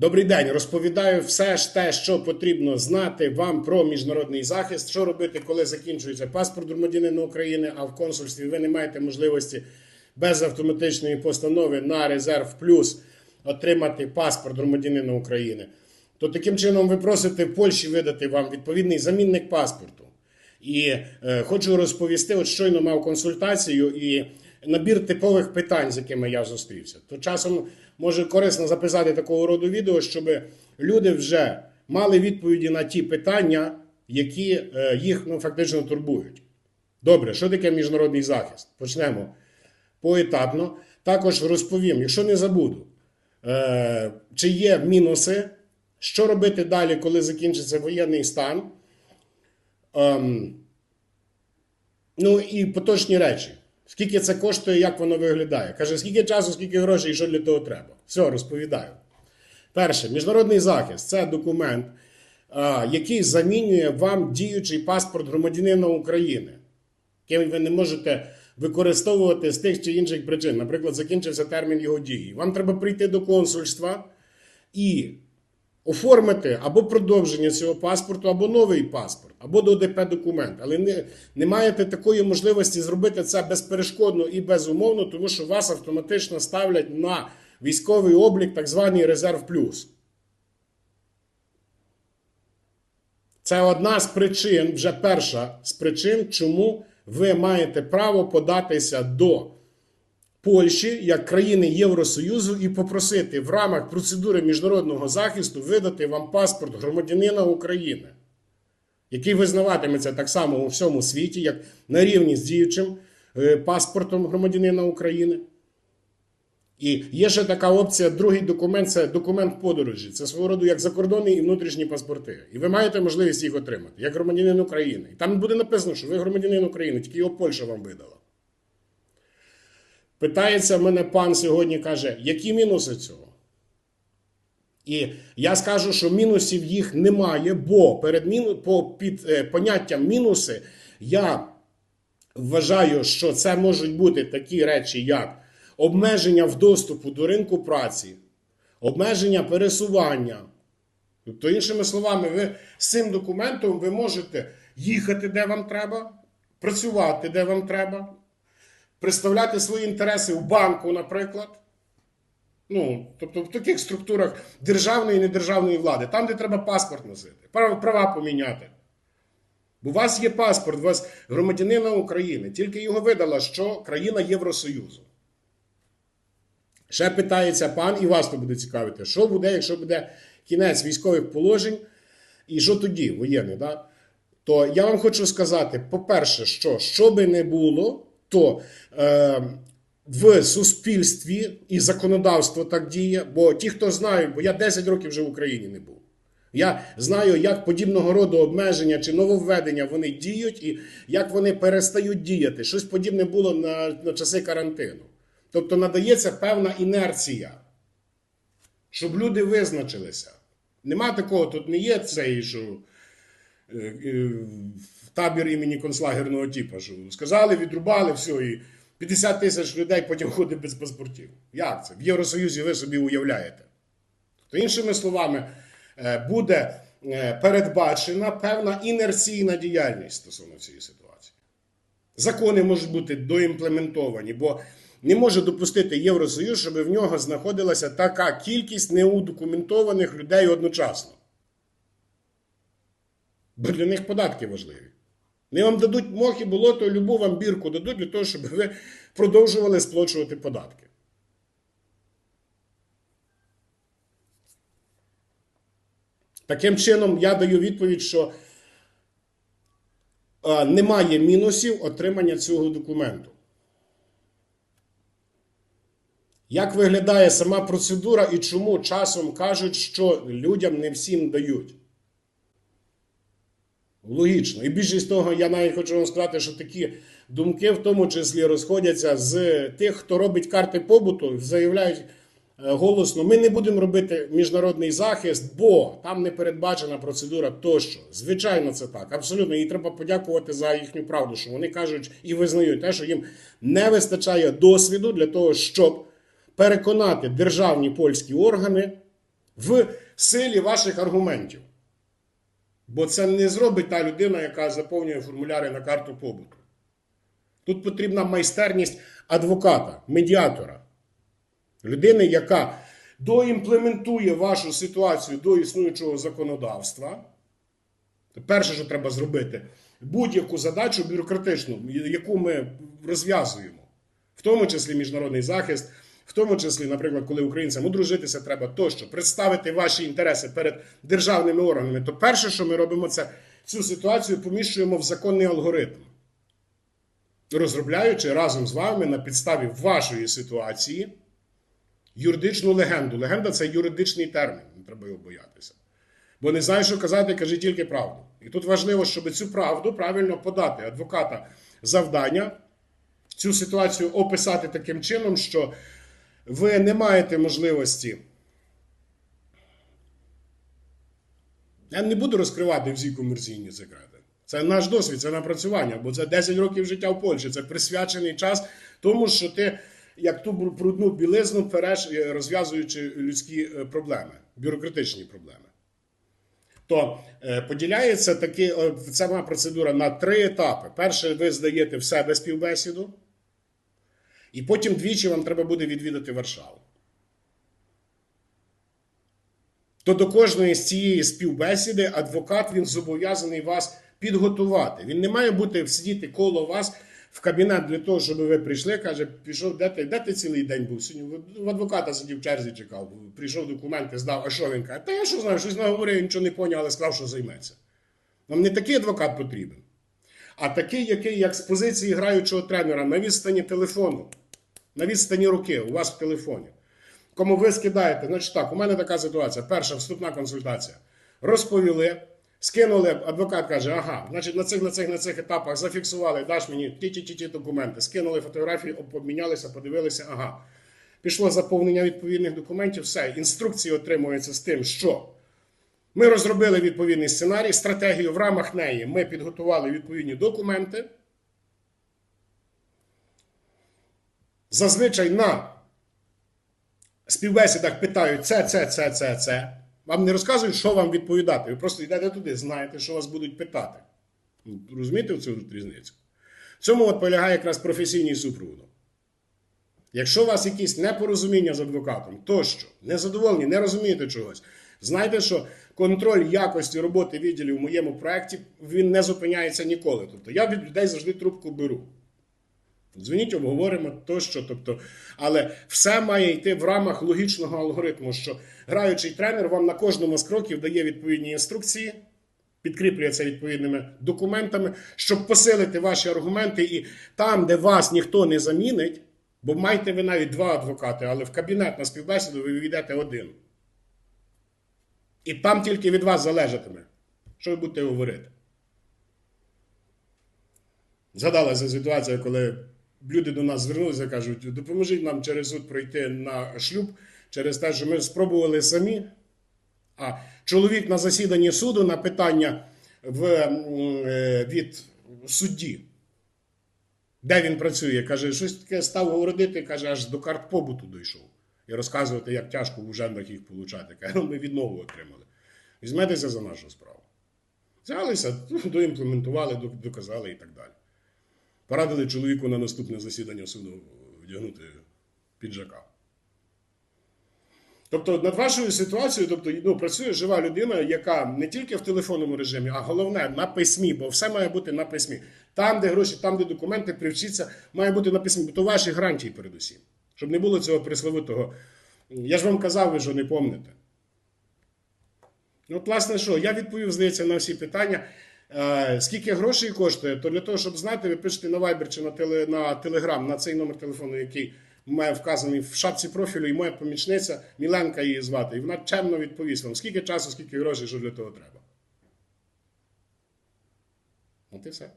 Добрий день. Розповідаю все ж те, що потрібно знати вам про міжнародний захист. Що робити, коли закінчується паспорт громадянина України, а в консульстві ви не маєте можливості без автоматичної постанови на резерв плюс отримати паспорт громадянина України. То таким чином ви просите в Польщі видати вам відповідний замінник паспорту. І е, хочу розповісти, от щойно мав консультацію і набір типових питань, з якими я зустрівся. То часом може корисно записати такого роду відео, щоб люди вже мали відповіді на ті питання, які е, їх ну, фактично турбують. Добре, що таке міжнародний захист? Почнемо поетапно. Також розповім, якщо не забуду, е, чи є мінуси, що робити далі, коли закінчиться воєнний стан. Ем, ну і поточні речі. Скільки це коштує, як воно виглядає? Каже, скільки часу, скільки грошей і що для того треба. Все, розповідаю. Перше, міжнародний захист це документ, який замінює вам діючий паспорт громадянина України, який ви не можете використовувати з тих чи інших причин. Наприклад, закінчився термін його дії. Вам треба прийти до консульства і оформити або продовження цього паспорту, або новий паспорт, або ДОДП документ. Але не, не маєте такої можливості зробити це безперешкодно і безумовно, тому що вас автоматично ставлять на військовий облік, так званий резерв плюс. Це одна з причин, вже перша з причин, чому ви маєте право податися до Польщі як країни Євросоюзу і попросити в рамках процедури міжнародного захисту видати вам паспорт громадянина України, який визнаватиметься так само у всьому світі, як на рівні з діючим е, паспортом громадянина України. І є ще така опція, другий документ це документ подорожі. Це свого роду як закордонні і внутрішні паспорти. І ви маєте можливість їх отримати, як громадянин України. І там буде написано, що ви громадянин України, тільки його Польща вам видала. Питається мене пан сьогодні, каже, які мінуси цього? І я скажу, що мінусів їх немає, бо перед міну, по під е, поняттям мінуси я вважаю, що це можуть бути такі речі, як обмеження в доступу до ринку праці, обмеження пересування. Тобто, іншими словами, ви з цим документом ви можете їхати, де вам треба, працювати, де вам треба, представляти свої інтереси в банку, наприклад. Ну, тобто в таких структурах державної і недержавної влади, там, де треба паспорт носити, права, поміняти. Бо у вас є паспорт, у вас громадянина України, тільки його видала, що країна Євросоюзу. Ще питається пан, і вас то буде цікавити, що буде, якщо буде кінець військових положень, і що тоді, воєнний, да? то я вам хочу сказати: по-перше, що що би не було, то е, в суспільстві і законодавство так діє, бо ті, хто знають, бо я 10 років вже в Україні не був. Я знаю, як подібного роду обмеження чи нововведення вони діють, і як вони перестають діяти. Щось подібне було на, на часи карантину. Тобто надається певна інерція, щоб люди визначилися. Нема такого, тут не є цей, що е, е, табір імені концлагерного типу, що сказали, відрубали, все, і 50 тисяч людей потім ходить без паспортів. Як це? В Євросоюзі ви собі уявляєте. То, іншими словами, е, буде е, передбачена певна інерційна діяльність стосовно цієї ситуації. Закони можуть бути доімплементовані, бо не може допустити Євросоюз, щоб в нього знаходилася така кількість неудокументованих людей одночасно. Бо для них податки важливі. Не вам дадуть мох і болото, любу вам бірку дадуть для того, щоб ви продовжували сплачувати податки. Таким чином, я даю відповідь, що немає мінусів отримання цього документу. Як виглядає сама процедура і чому часом кажуть, що людям не всім дають? Логічно. І більшість того, я навіть хочу вам сказати, що такі думки, в тому числі, розходяться з тих, хто робить карти побуту, заявляють е, голосно: ми не будемо робити міжнародний захист, бо там не передбачена процедура тощо. Звичайно, це так. Абсолютно. І треба подякувати за їхню правду, що вони кажуть і визнають те, що їм не вистачає досвіду для того, щоб переконати державні польські органи в силі ваших аргументів. Бо це не зробить та людина, яка заповнює формуляри на карту побуту. Тут потрібна майстерність адвоката, медіатора, людини, яка доімплементує вашу ситуацію до існуючого законодавства. Перше, що треба зробити, будь-яку задачу бюрократичну, яку ми розв'язуємо, в тому числі міжнародний захист, в тому числі, наприклад, коли українцям одружитися треба тощо, представити ваші інтереси перед державними органами, то перше, що ми робимо, це цю ситуацію поміщуємо в законний алгоритм, розробляючи разом з вами на підставі вашої ситуації юридичну легенду. Легенда це юридичний термін, не треба його боятися. Бо не знаєш, що казати, кажи тільки правду. І тут важливо, щоб цю правду правильно подати адвоката завдання, цю ситуацію описати таким чином, що ви не маєте можливості. Я не буду розкривати всі комерційні секрети. Це наш досвід, це напрацювання, бо це 10 років життя в Польщі. Це присвячений час тому, що ти як ту брудну білизну переш, е, розв'язуючи людські е, проблеми, бюрократичні проблеми. То е, поділяється таки, е, сама процедура на три етапи. Перше, ви здаєте в себе співбесіду, і потім двічі вам треба буде відвідати Варшаву. То до кожної з цієї співбесіди адвокат він зобов'язаний вас підготувати. Він не має бути сидіти коло вас в кабінет для того, щоб ви прийшли. Каже, пішов, де ти, де ти цілий день був? Сьогодні в адвоката сидів в черзі, чекав. Прийшов документи, здав, а що він каже? Та я що знаю, щось наговорив, нічого не поняв, але сказав, що займеться. Нам не такий адвокат потрібен, а такий, який, як з позиції граючого тренера, на відстані телефону, на відстані руки, у вас в телефоні. Кому ви скидаєте, значить так, у мене така ситуація. Перша вступна консультація. Розповіли, скинули, адвокат каже, ага, значить на цих, на цих, на цих етапах зафіксували, даш мені ті ті ті ті документи, скинули фотографії, обмінялися, подивилися, ага. Пішло заповнення відповідних документів, все, інструкції отримуються з тим, що ми розробили відповідний сценарій, стратегію в рамах неї ми підготували відповідні документи. Зазвичай на співбесідах питають це, це, це, це, це. Вам не розказують, що вам відповідати. Ви просто йдете туди, знаєте, що вас будуть питати. Ну, Розумієте цю різницю? В цьому от полягає якраз професійний супровод. Якщо у вас якісь непорозуміння з адвокатом, тощо, незадоволені, не розумієте чогось, знайте, що контроль якості роботи відділів в моєму проєкті він не зупиняється ніколи. Тобто я від людей завжди трубку беру. Дзвоніть, обговоримо тощо. Тобто, але все має йти в рамах логічного алгоритму, що граючий тренер вам на кожному з кроків дає відповідні інструкції, підкріплює це відповідними документами, щоб посилити ваші аргументи, і там, де вас ніхто не замінить, бо маєте ви навіть два адвокати, але в кабінет на співбесіду ви війдете один. І там тільки від вас залежатиме, що ви будете говорити. Згадалася ситуація, коли люди до нас звернулися і кажуть, допоможіть нам через суд пройти на шлюб через те, що ми спробували самі. А чоловік на засіданні суду на питання в, е, від судді, де він працює, каже, щось таке став говорити, каже, аж до карт побуту дійшов. І розказувати, як тяжко в ужендах їх получати. Каже, «Ну, ми відмову отримали. Візьметеся за нашу справу. Взялися, доімплементували, доказали і так далі. Порадили чоловіку на наступне засідання суду вдягнути піджака. Тобто, над вашою ситуацією тобто, ну, працює жива людина, яка не тільки в телефонному режимі, а головне на письмі, бо все має бути на письмі. Там, де гроші, там, де документи, привчіться, має бути на письмі. Бо то ваші гарантії передусім. Щоб не було цього присловитого. Я ж вам казав, ви що не помните. Ну, от, власне, що, я відповів, здається, на всі питання. Е, Скільки грошей коштує, то для того, щоб знати, ви пишете на Viber чи на, теле, на Telegram, на цей номер телефону, який має вказаний в шапці профілю, і моя помічниця Міленка її звати. І вона чемно відповість вам, скільки часу, скільки грошей, що для того треба. От і все.